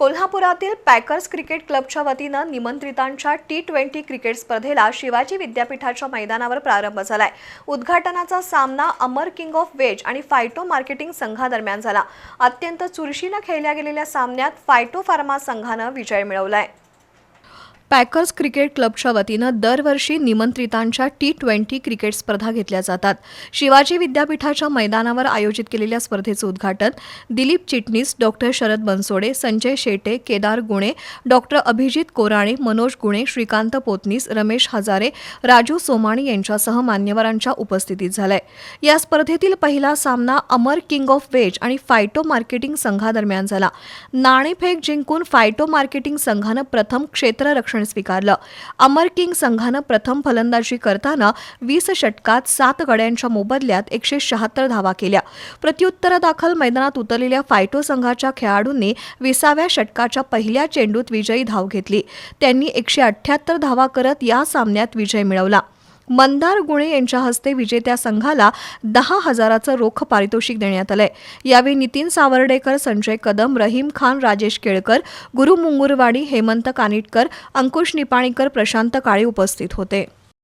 कोल्हापुरातील packers cricket क्लबच्या वतीनं निमंत्रितांच्या टी ट्वेंटी क्रिकेट स्पर्धेला शिवाजी विद्यापीठाच्या मैदानावर प्रारंभ झालाय. उद्घाटनाचा सामना अमर किंग ऑफ वेज आणि फायटो मार्केटिंग संघादरम्यान झाला. अत्यंत चुरशीनं खेळल्या गेलेल्या सामन्यात फायटो फार्मा संघानं विजय मिळवलाय. पॅकर्स क्रिकेट क्लबच्या वतीनं दरवर्षी निमंत्रितांच्या टी ट्वेंटी क्रिकेट स्पर्धा घेतल्या जातात. शिवाजी विद्यापीठाच्या मैदानावर आयोजित केलेल्या स्पर्धेचं उद्घाटन दिलीप चिटणीस डॉक्टर शरद बनसोडे संजय शेटे केदार गुणे डॉक्टर अभिजित कोराणे मनोज गुणे श्रीकांत पोतनीस रमेश हजारे राजू सोमाणी यांच्यासह मान्यवरांच्या उपस्थितीत झालाय. या स्पर्धेतील पहिला सामना अमर किंग ऑफ वेज आणि फायटो मार्केटिंग संघादरम्यान झाला. नाणेफेक जिंकून फायटो मार्केटिंग संघानं प्रथम क्षेत्ररक्षण स्वीकारलं. अमर किंग संघानं प्रथम फलंदाजी करताना वीस षटकात सात गड्यांच्या मोबदल्यात एकशे शहात्तर धावा केल्या. प्रत्युत्तरादाखल मैदानात उतरलेल्या फायटो संघाच्या खेळाडूंनी विसाव्या षटकाच्या पहिल्या चेंडूत विजयी धाव घेतली. त्यांनी एकशे अठ्ठ्याहत्तर धावा करत या सामन्यात विजय मिळवला. मंदार गुणे यांच्या हस्ते विजेत्या संघाला दहा हजाराचं रोख पारितोषिक देण्यात आलंय. यावेळी नितीन सावर्डेकर संजय कदम रहीम खान राजेश केळकर गुरु मुंगुरवाडी हेमंत कानिटकर अंकुश निपाणीकर प्रशांत काळे उपस्थित होते.